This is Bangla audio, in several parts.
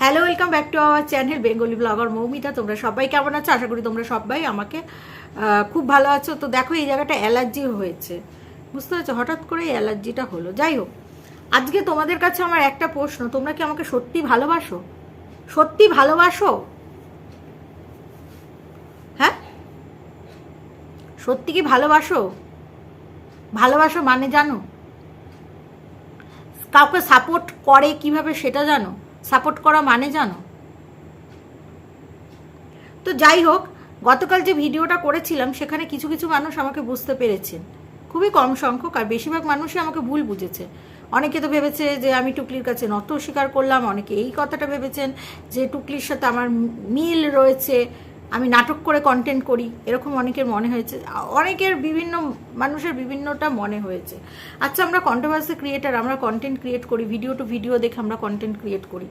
Hello welcome back to our channel Bengali blogger Moumita তোমরা সবাই কেমন আছো? আশা করি তোমরা সবাই আমাকে খুব ভালো আছো। তো দেখো, এই জায়গাটা অ্যালার্জি হয়েছে। বুঝতে পারছ? হঠাৎ করে অ্যালার্জিটা হলো। যাই হোক, আজকে তোমাদের কাছে আমার একটা প্রশ্ন। তোমরা কি আমাকে সত্যি ভালোবাসো? সত্যি ভালোবাসো? হ্যাঁ? সত্যি কি ভালোবাসো? ভালোবাসো মানে জানো? কাউকে সাপোর্ট করে কীভাবে সেটা জানো? সাপোর্ট করা মানে জানো? তো যাই হোক, গতকাল যে ভিডিওটা করেছিলাম, সেখানে কিছু কিছু মানুষ আমাকে বুঝতে পেরেছেন। খুবই কম সংখ্যক আর বেশিরভাগ মানুষই আমাকে ভুল বুঝেছে। অনেকে তো ভেবেছে যে আমি টুকলির কাছে নত স্বীকার করলাম, অনেকে এই কথাটা ভেবেছেন যে টুকলির সাথে আমার মিল রয়েছে। আমি নাটক করে কন্টেন্ট করি, এরকম অনেকের মনে হয়েছে। অনেকের বিভিন্ন মানুষের বিভিন্নটা মনে হয়েছে। আচ্ছা আমরা কন্ট্রোভার্সি ক্রিয়েটার আমরা কন্টেন্ট ক্রিয়েট করি ভিডিও টু ভিডিও দেখে আমরা কন্টেন্ট ক্রিয়েট করি।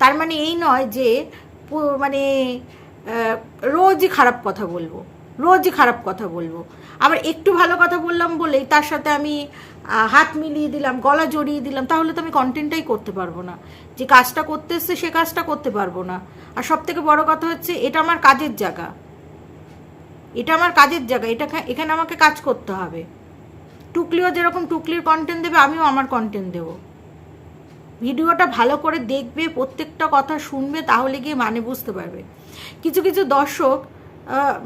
তার মানে এই নয় যে মানে রোজই খারাপ কথা বলব। রোজই খারাপ কথা বলব। আবার একটু ভালো কথা বললাম বলেই তার সাথে আমি হাত মিলিয়ে দিলাম, গলা জড়িয়ে দিলাম, তাহলে তো আমি কন্টেন্টটাই করতে পারব না। যে কাজটা করতে এসছে সে কাজটা করতে পারব না। আর সব থেকে বড় কথা হচ্ছে, এটা আমার কাজের জায়গা। এটা আমার কাজের জায়গা, এটা এখানে আমাকে কাজ করতে হবে। টুকলিও যেরকম টুকলির কন্টেন্ট দেবে, আমিও আমার কন্টেন্ট দেবো। ভিডিওটা ভালো করে দেখবে, প্রত্যেকটা কথা শুনবে, তাহলে গিয়ে মানে বুঝতে পারবে। কিছু কিছু দর্শক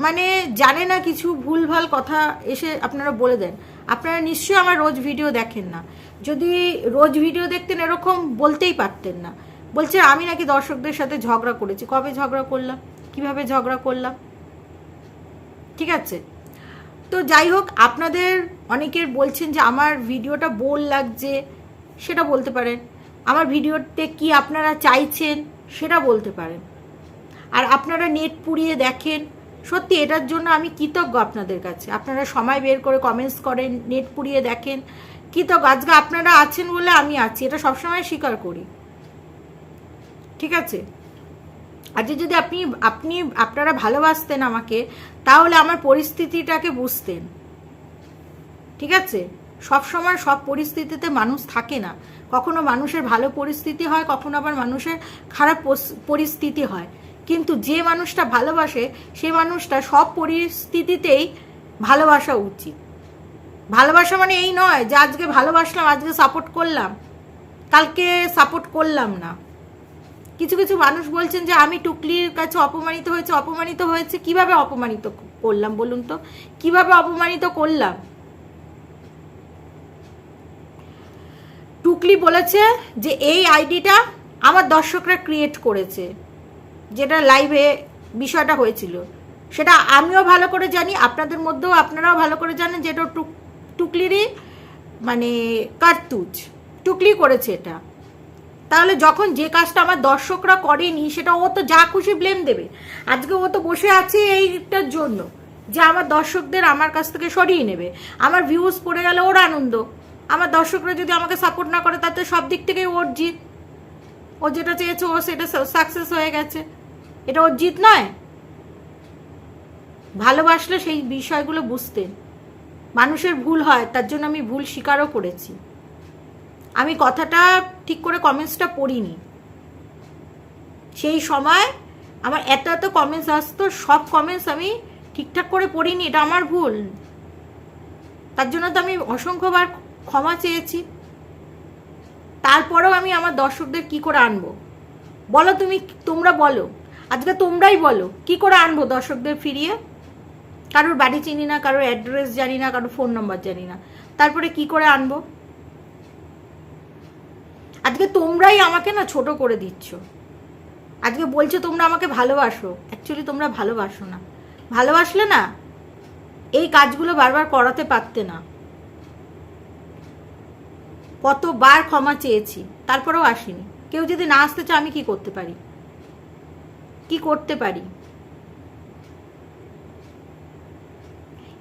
মানে জানে না কিছু ভুলভাল কথা এসে আপনারা বলে দেন। আপনারা নিশ্চয়ই আমার রোজ ভিডিও দেখেন না। যদি রোজ ভিডিও দেখতেন এরকম বলতেই পারতেন না। বলছে, আমি নাকি দর্শকদের সাথে ঝগড়া করেছি। কবে ঝগড়া করলাম? কীভাবে ঝগড়া করলাম? ঠিক আছে? তো যাই হোক, আপনাদের অনেকের বলছেন যে আমার ভিডিওটা বোর লাগছে, সেটা বলতে পারেন। আমার ভিডিওতে কি আপনারা চাইছেন, সেটা বলতে পারেন। আর আপনারা নেট পুড়িয়ে দেখেন সত্যি, এটার জন্য আমি কৃতজ্ঞ আপনাদের কাছে। আপনারা সময় বের করে কমেন্টস করেন নেট পুড়িয়ে দেখেন। কৃতজ্ঞ, আজকে আপনারা আছেন বলে আমি আছি, এটা সবসময় স্বীকার করি। ঠিক আছে? আজকে যদি আপনি আপনি, আপনারা ভালোবাসতেন আমাকে, তাহলে আমার পরিস্থিতিটাকে বুঝতেন। ঠিক আছে? সব সময় সব পরিস্থিতিতে মানুষ থাকে না। কখনো মানুষের ভালো পরিস্থিতি হয়, কখনো আবার মানুষের খারাপ পরিস্থিতি হয়। কিন্তু যে মানুষটা ভালোবাসে, সে মানুষটা সব পরিস্থিতিতেই ভালোবাসা উচিত। ভালোবাসা মানে এই নয় যে আজকে ভালোবাসলাম, আজকে সাপোর্ট করলাম। কালকে সাপোর্ট করলাম না। কিছু কিছু মানুষ বলছেন যে আমি টুকলির কাছে অপমানিত হয়েছে অপমানিত হয়েছে, কীভাবে অপমানিত করলাম বলুন তো? কীভাবে অপমানিত করলাম? টুকলি বলেছে যে এই আইডিটা আমার দর্শকরা ক্রিয়েট করেছে। যেটা লাইভে বিষয়টা হয়েছিল। সেটা আমিও ভালো করে জানি, আপনাদের মধ্যেও আপনারাও ভালো করে জানেন যে এটা টুক, টুকলিরই মানে কার্তুজ, টুকলি করেছে এটা। তাহলে যখন যে কাজটা আমার দর্শকরা করেনি, সেটা ও তো যা খুশি ব্লেম দেবে। আজকে ও তো বসে আছে এইটার জন্য যে আমার দর্শকদের আমার কাছ থেকে সরিয়ে নেবে। আমার ভিউজ পড়ে গেলে ওর আনন্দ। আমার দর্শকরা যদি আমাকে সাপোর্ট না করে, তাতে সব দিক থেকেই ওর জিত। ও যেটা চেয়েছে, ও সেটা সাকসেস হয়ে গেছে। এটা ওর জিত নয়। ভালোবাসলে সেই বিষয়গুলো বুঝতেন মানুষের ভুল হয়, তার জন্য আমি ভুল স্বীকারও করেছি। আমি কথাটা ঠিক করে কমেন্টসটা পড়িনি। সেই সময় আমার এত এত কমেন্টস আসতো, সব কমেন্টস আমি ঠিকঠাক করে পড়িনি, এটা আমার ভুল। তার জন্য তো আমি অসংখ্যবার ক্ষমা চেয়েছি। তারপরেও আমি আমার দর্শকদের কি করে আনব? বলো তুমি, তোমরা বলো। আজকে তোমরাই বলো, কি করে আনব দর্শকদের ফিরিয়ে? কারোর বাড়ি চিনি না, কারোর অ্যাড্রেস জানি না, কারোর ফোন নাম্বার জানি না। তারপরে কি করে আনব? আজকে তোমরাই আমাকে না ছোট করে দিচ্ছ। আজকে বলছো তোমরা আমাকে ভালোবাসো। অ্যাকচুয়ালি তোমরা ভালোবাসো না। ভালোবাসলে না, এই কাজগুলো বারবার করাতে পারতে না। কতবার ক্ষমা চেয়েছি, তারপরেও আসেনি। কেউ যদি না আসতে চায় আমি কি করতে পারি? কি করতে পারি?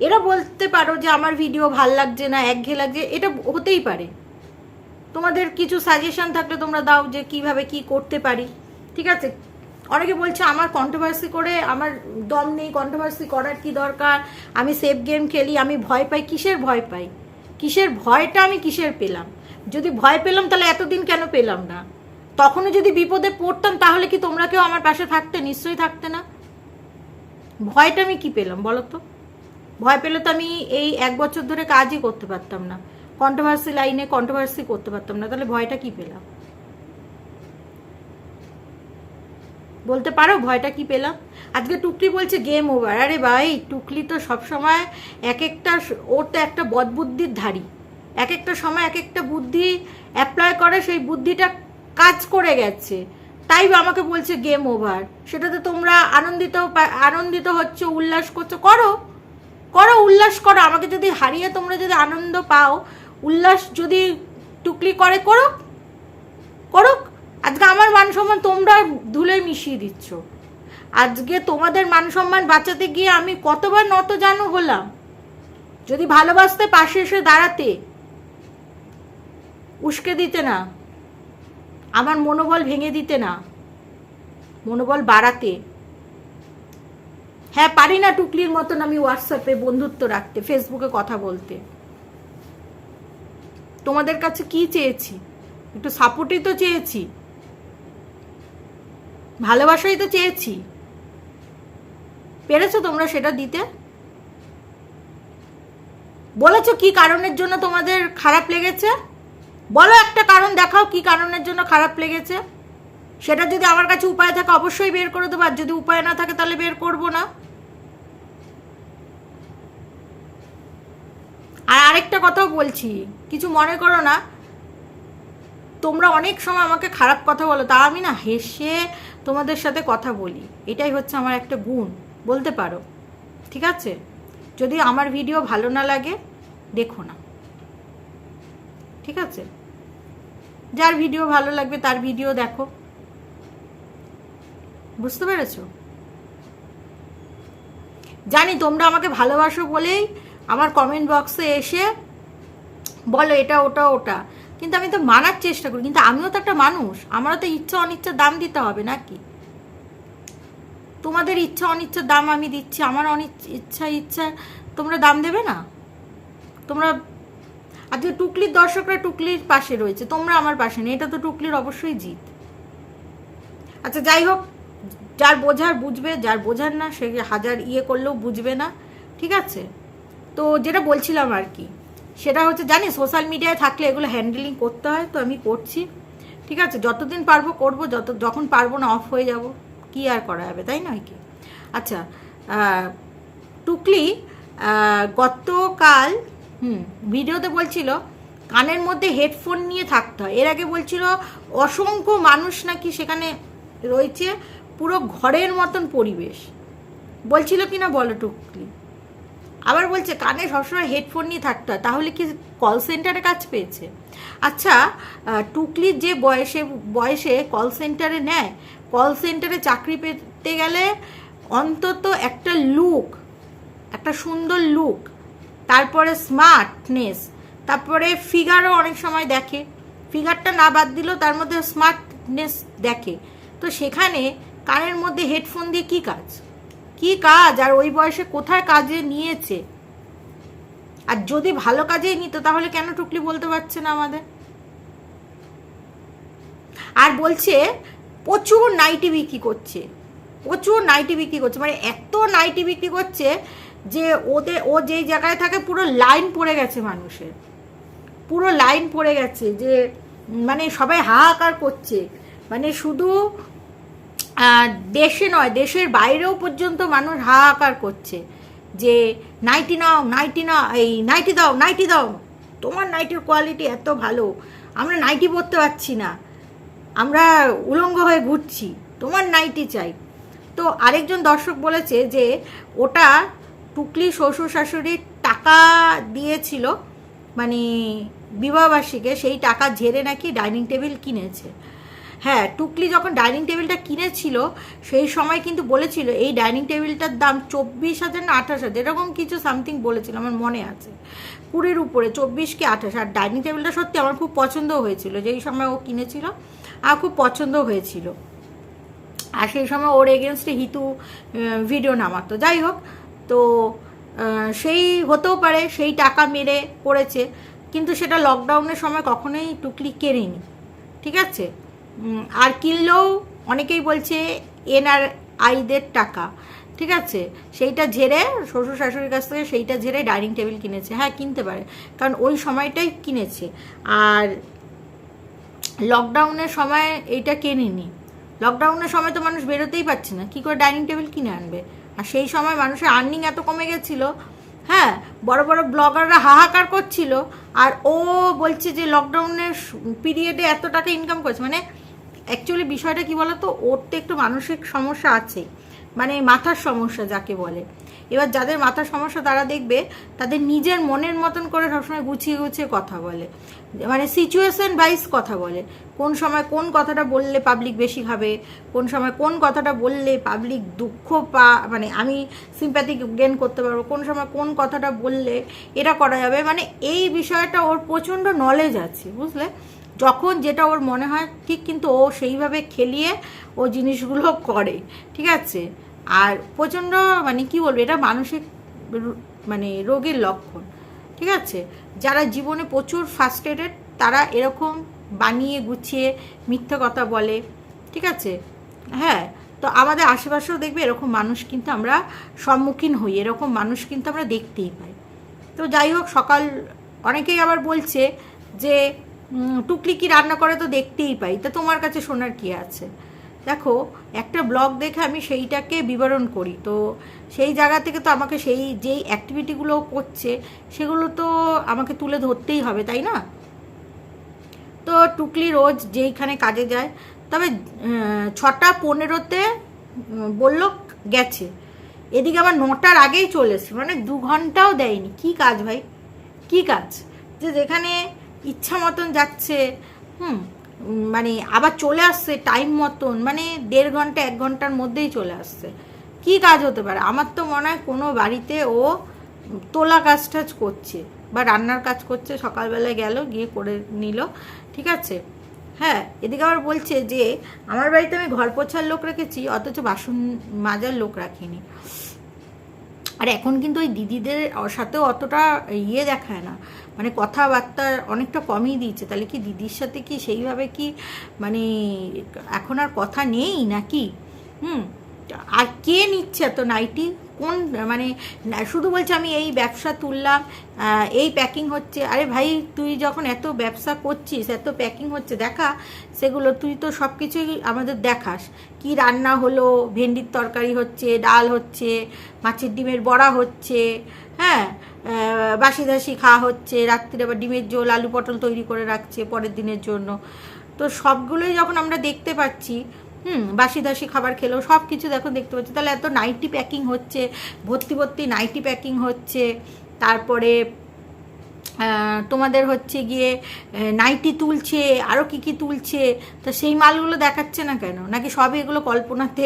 এরা বলতে পারো যে আমার ভিডিও ভালো লাগছে না, একঘেয়ে লাগছে, এটা হতেই পারে। তোমাদের কিছু সাজেশন থাকলে তোমরা দাও যে কীভাবে কি করতে পারি, ঠিক আছে? অনেকে বলছে আমার কন্ট্রোভার্সি করে, আমার দম নেই কন্ট্রোভার্সি করার কি দরকার? আমি সেফ গেম খেলি, আমি ভয় পাই, কিসের ভয় পাই? কিসের ভয়টা আমি কিসের পেলাম? যদি ভয় পেলাম তাহলে এতদিন কেন পেলাম না? তখনও যদি বিপদে পড়তাম, তাহলে কি তোমরা কেউ আমার পাশে থাকতে? নিশ্চয়ই থাকতে না। ভয়টা আমি কি পেলাম বলো তো? ভয় পেলে তো আমি এই এক বছর ধরে কাজই করতে পারতাম না। কন্ট্রোভার্সি লাইনে কন্ট্রোভার্সি করতে পারতাম না। তাহলে ভয়টা কি পেলাম? বলতে পারো, ভয়টা কি পেলাম? আজকে টুকলি বলছে গেম ওভার আরে ভাই, টুকলি তো সবসময় এক একটা ওর তো একটা বদবুদ্ধির ধারী। এক একটা সময় এক একটা বুদ্ধি অ্যাপ্লাই করে, সেই বুদ্ধিটা কাজ করে গেছে। তাই আমাকে বলছে গেম ওভার সেটাতে তোমরা আনন্দিত আনন্দিত হচ্ছে, উল্লাস করছ। করো করো, উল্লাস করো। আমাকে যদি হারিয়ে তোমরা যদি আনন্দ পাও, উল্লাস যদি টুকলি করে করো করুক। আজকে আমার মান সম্মান তোমরা ধুলে মিশিয়ে দিচ্ছ। আজকে তোমাদের মান সম্মান বাঁচাতে গিয়ে আমি কতবার নত জানো হলাম। যদি ভালোবাসতে পাশে এসে দাঁড়াতে, উস্কে দিতে না। আমার মনোবল ভেঙে দিতে না। মনোবল বাড়াতে। হ্যাঁ পারি না টুকলির মতন আমি হোয়াটসঅ্যাপে বন্ধুত্ব রাখতে ফেসবুকে কথা বলতে। তোমাদের কাছে কি চেয়েছি? একটু সাপোর্টই তো চেয়েছি। ভালোবাসাই তো চেয়েছি। পেরেছ তোমরা সেটা দিতে? বলেছ কি কারণের জন্য তোমাদের খারাপ লেগেছে? বলো একটা কারণ, দেখাও কি কারণের জন্য খারাপ লেগেছে। সেটা যদি আমার কাছে উপায় থাকে, অবশ্যই বের করে দেবো, আর যদি উপায় না থাকে, তাহলে বের করব না। আর আরেকটা কথাও বলছি, কিছু মনে করো না। তোমরা অনেক সময় আমাকে খারাপ কথা বলো, তা আমি না হেসে তোমাদের সাথে কথা বলি। এটাই হচ্ছে আমার একটা গুণ, বলতে পারো। ঠিক আছে? যদি আমার ভিডিও ভালো না লাগে, দেখো না। ঠিক আছে? যার ভিডিও ভালো লাগবে তার ভিডিও দেখো। বুঝতে পেরেছ? জানি তোমরা আমাকে ভালোবাসো বলেই আমার কমেন্ট বক্সে এসে বলো এটা, ওটা ওটা। কিন্তু আমি তো মানার চেষ্টা করি, কিন্তু আমিও তো একটা মানুষ। আমারও তো ইচ্ছা অনিচ্ছার দাম দিতে হবে নাকি? তোমাদের ইচ্ছা অনিচ্ছার দাম আমি দিচ্ছি, আমার অনিচ্ছা, ইচ্ছা ইচ্ছা, তোমরা দাম দেবে না? তোমরা আজকে টুকলির দর্শকরা টুকলির পাশে রয়েছে, তোমরা আমার পাশে নেই, এটা তো টুকলির অবশ্যই জিত। আচ্ছা যাই হোক, যার বোঝার বুঝবে, যার বোঝার না, সে হাজার ইয়ে করলেও বুঝবে না, ঠিক আছে? তো যেটা বলছিলাম আর কি, সেটা হচ্ছে জানি সোশ্যাল মিডিয়ায় থাকলে এগুলো হ্যান্ডেলিং করতে হয়, তো আমি করছি, ঠিক আছে? যতদিন পারব করব, যত, যখন পারব না অফ হয়ে যাব, কি আর করা যাবে, তাই নয় কি? আচ্ছা টুকলি গতকাল হুম, ভিডিওতে বলছিল, কানের মধ্যে হেডফোন নিয়ে থাকতে হয়। এর আগে বলছিল, অসংখ্য মানুষ নাকি সেখানে রয়েছে, পুরো ঘরের মতন পরিবেশ। বলছিল কি না বলো টুকলি। আবার বলছে, কানে সবসময় হেডফোন নিয়ে থাকতে হয়, তাহলে কি কল সেন্টারে কাজ পেয়েছে? আচ্ছা টুকলির যে বয়সে বয়সে কল সেন্টারে নেয় কল সেন্টারে চাকরি পেতে গেলে অন্তত একটা লুক একটা সুন্দর লুক তারপরে স্মার্টনেস তারপরে ফিগারও অনেক সময় দেখে। ফিগারটা না বাদ দিলেও তার মধ্যে স্মার্টনেস দেখে। তো সেখানে কানের মধ্যে হেডফোন দিয়ে কি কাজ? কি কাজ? আর ওই বয়সে কোথায় কাজে নিয়েছে? আর যদি ভালো কাজেই নিত, তাহলে কেন টুকলি বলতে পারছে না আমাদের? আর বলছে, প্রচুর নাইটি বিক্রি করছে। প্রচুর নাইটি বিক্রি করছে। মানে এত নাইটি বিক্রি করছে যে ওদের ও যেই জায়গায় থাকে, পুরো লাইন পড়ে গেছে মানুষের। পুরো লাইন পড়ে গেছে যে মানে সবাই হাহাকার করছে। মানে শুধু দেশে নয়, দেশের বাইরেও পর্যন্ত মানুষ হাহাকার করছে। যে, নাইটি নাও নাইটি নাও এই, নাইটি দাও নাইটি দাও। তোমার নাইটির কোয়ালিটি এত ভালো। আমরা নাইটি পরতে পারছি না। আমরা উলঙ্গ হয়ে ঘুরছি। তোমার নাইটি চাই। তো আরেকজন দর্শক বলেছে যে, ওটা টুকলি শ্বশুর শাশুড়ির টাকা দিয়েছিল মানে বিবাহবার্ষিকে সেই টাকা ঝেড়ে নাকি ডাইনিং টেবিল কিনেছে। হ্যাঁ টুকলি যখন ডাইনিং টেবিলটা কিনেছিল, সেই সময় কিন্তু বলেছিল, এই ডাইনিং টেবিলটার দাম চব্বিশ হাজার না আঠাশ হাজার? এরকম কিছু সামথিং বলেছিল, আমার মনে আছে। কুড়ির উপরে, চব্বিশ কি আঠাশ? আর ডাইনিং টেবিলটা সত্যি আমার খুব পছন্দ হয়েছিল, যেই সময় ও কিনেছিল আর খুব পছন্দ হয়েছিল। আর সেই সময় ওর এগেনস্টে হিতু ভিডিও নামাতো। যাই হোক তো সেই হতেও পারে, সেই টাকা মেরে করেছে, কিন্তু সেটা লকডাউনের সময় কখনোই টুকলি কেড়েনি ঠিক আছে? আর কিনলেও অনেকেই বলছে এনআর আইদের টাকা, ঠিক আছে? সেইটা ঝেড়ে শ্বশুর শাশুড়ির কাছ থেকে সেইটা ঝেড়ে ডাইনিং টেবিল কিনেছে হ্যাঁ কিনতে পারে, কারণ ওই সময়টাই কিনেছে। আর লকডাউনের সময় এইটা কেনেনি লকডাউনের সময় তো মানুষ বেরোতেই পারছে না, কী করে ডাইনিং টেবিল কিনে আনবে? আর সেই সময় মানুষের আর্নিং এত কমে গেছিল। হ্যাঁ বড় বড় ব্লগাররা হাহাকার করছিল। আর ও বলছে যে লকডাউনের পিরিয়ডে এত টাকা ইনকাম করেছে। মানে অ্যাকচুয়ালি বিষয়টা কি বলতো? ওর তো একটু মানসিক সমস্যা আছে। মানে মাথার সমস্যা যাকে বলে। এবার যাদের মাথার সমস্যা তারা দেখবে, তাদের নিজের মনের মতন করে সবসময় গুছিয়ে গুছিয়ে কথা বলে। মানে সিচুয়েশন ওয়াইজ কথা বলে। কোন সময় কোন কথাটা বললে পাবলিক বেশি খাবে, কোন সময় কোন কথাটা বললে পাবলিক দুঃখ পা মানে আমি সিম্প্যাথি গেন করতে পারব, কোন সময় কোন কথাটা বললে এটা করা যাবে। মানে এই বিষয়টা ওর প্রচণ্ড নলেজ আছে, বুঝলে? যখন যেটা ওর মনে হয়, ঠিক কিন্তু ও সেইভাবে খেলিয়ে ও জিনিসগুলো করে, ঠিক আছে? আর প্রচণ্ড মানে কি বলব, এটা মানসিক মানে রোগের লক্ষণ, ঠিক আছে? যারা জীবনে প্রচুর ফার্স্টেডেড তারা এরকম বানিয়ে গুছিয়ে মিথ্যে কথা বলে, ঠিক আছে? হ্যাঁ তো আমাদের আশেপাশেও দেখবে এরকম মানুষ কিন্তু আমরা সম্মুখীন হই, এরকম মানুষ কিন্তু আমরা দেখতেই পাই। তো যাই হোক, সকাল, অনেকেই আবার বলছে যে টুকলি কি রান্না করে তো দেখতেই পাই, তা তোমার কাছে শোনার কি আছে? দেখো, একটা ব্লগ দেখে আমি সেইটাকে বিবরণ করি। তো সেই জায়গা থেকে তো আমাকে সেই যেই অ্যাক্টিভিটিগুলো করছে, সেগুলো তো আমাকে তুলে ধরতেই হবে, তাই না? তো টুকলি রোজ যেইখানে কাজে যায়, তবে ছটা পনেরোতে বলল গেছে। এদিকে আবার নটার আগেই চলে এসছে মানে দু ঘন্টাও দেয়নি। কি কাজ ভাই? কি কাজ? যে যেখানে ইচ্ছা মতন যাচ্ছে, হুম মানে আবার চলে আসছে টাইম মতন মানে দেড় ঘণ্টা, এক ঘণ্টার মধ্যেই চলে আসছে। কি কাজ হতে পারে? আমার তো মনে হয় কোনো বাড়িতে ও তোলা কাজ টাজ করছে বা রান্নার কাজ করছে, সকালবেলায় গেল, গিয়ে করে নিল, ঠিক আছে? হ্যাঁ এদিকে আবার বলছে যে, আমার বাড়িতে আমি ঘর পোছার লোক রেখেছি, অথচ বাসন মাজার লোক রাখিনি। আর এখন কিন্তু ওই দিদিদের সাথেও অতটা ইয়ে দেখায় না। মানে কথাবার্তা অনেকটা কমই দিচ্ছে তাহলে কি দিদির সাথে কি সেইভাবে কি মানে এখন আর কথা নেই নাকি? হুম? আর কে নিচ্ছে এত নাইটি? কোন মানে শুধু বলছে আমি এই ব্যবসা তুললাম এই প্যাকিং হচ্ছে। আরে ভাই, তুই যখন এত ব্যবসা করছিস, এত প্যাকিং হচ্ছে, দেখা, সেগুলো তুই তো সব কিছুই আমাদের দেখাস। কি রান্না হলো, ভেন্ডির তরকারি হচ্ছে, ডাল হচ্ছে, মাছের ডিমের বড়া হচ্ছে হ্যাঁ? বাসি দাসি খাওয়া হচ্ছে, রাত্রিরে আবার ডিমের ঝোল, আলু পটল তৈরি করে রাখছে পরের দিনের জন্য। তো সবগুলোই যখন আমরা দেখতে পাচ্ছি, হুম, বাসি দাসি খাবার খেলেও সব কিছু দেখো দেখতে পাচ্ছি। তাহলে এত নাইটি প্যাকিং হচ্ছে, ভর্তি ভর্তি নাইটি প্যাকিং হচ্ছে, তারপরে তোমাদের হচ্ছে গিয়ে নাইটি তুলছে আরও কি কি তুলছে, তো সেই মালগুলো দেখাচ্ছে না কেন? নাকি সব এগুলো কল্পনাতে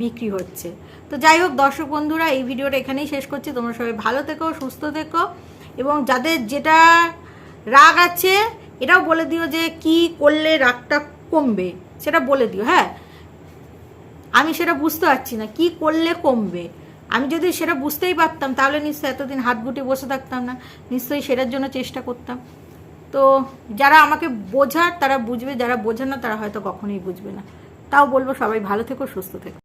বিক্রি হচ্ছে? তো যাই হোক, দর্শক বন্ধুরা, এই ভিডিওটা এখানেই শেষ করছি। তোমরা সবাই ভালো থেকো, সুস্থ থেকো, এবং যাদের যেটা রাগ আছে, এটাও বলে দিও যে কি করলে রাগটা কমবে। সেটা বলে দিও হ্যাঁ? আমি সেটা বুঝতে পারছি না, কি করলে কমবে? আমি যদি সেটা বুঝতেই পারতাম, তাহলে নিশ্চয়ই এতদিন হাত গুটে বসে থাকতাম না। নিশ্চয়ই সেটার জন্য চেষ্টা করতাম। তো যারা আমাকে বোঝার, তারা বুঝবে, যারা বোঝে না, তারা হয়তো কখনোই বুঝবে না। তাও বলব সবাই ভালো থেকো, সুস্থ থেকো।